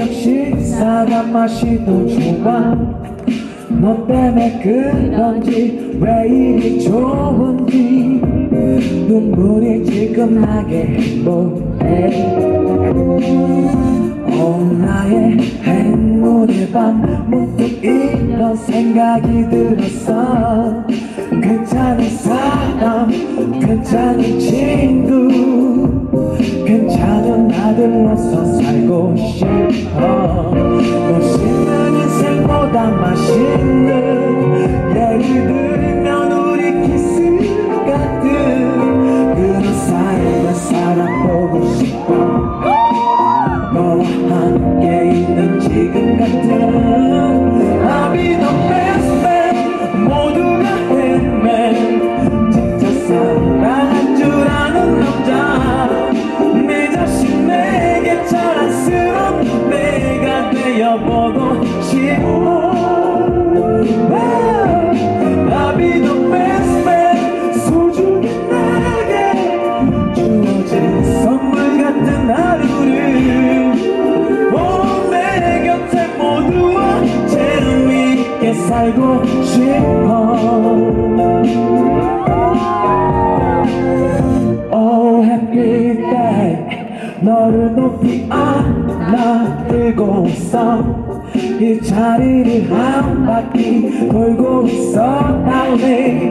역시 사람 맛이 더 좋아 너 때문에 그런지. 왜 이리 좋은지 눈물이 지금 나게 행복해. 온 나의 행운의 밤 문득 이런 생각이 들었어? 괜찮은 사람 괜찮은 친구 He can 싶어. Oh happy day 너를 높이 안아 들고서 이 자리를 한 바퀴 돌고 있어. 달리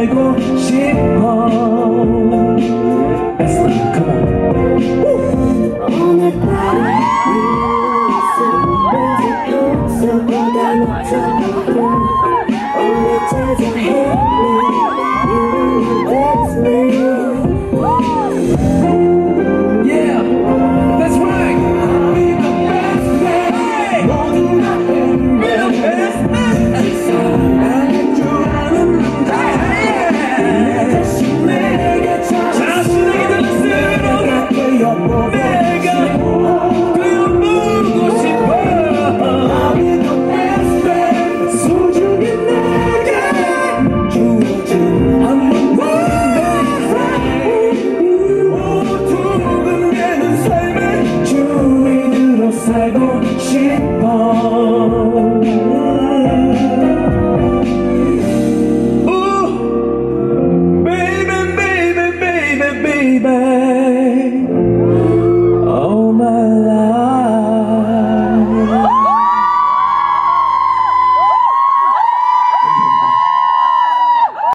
爱过。baby.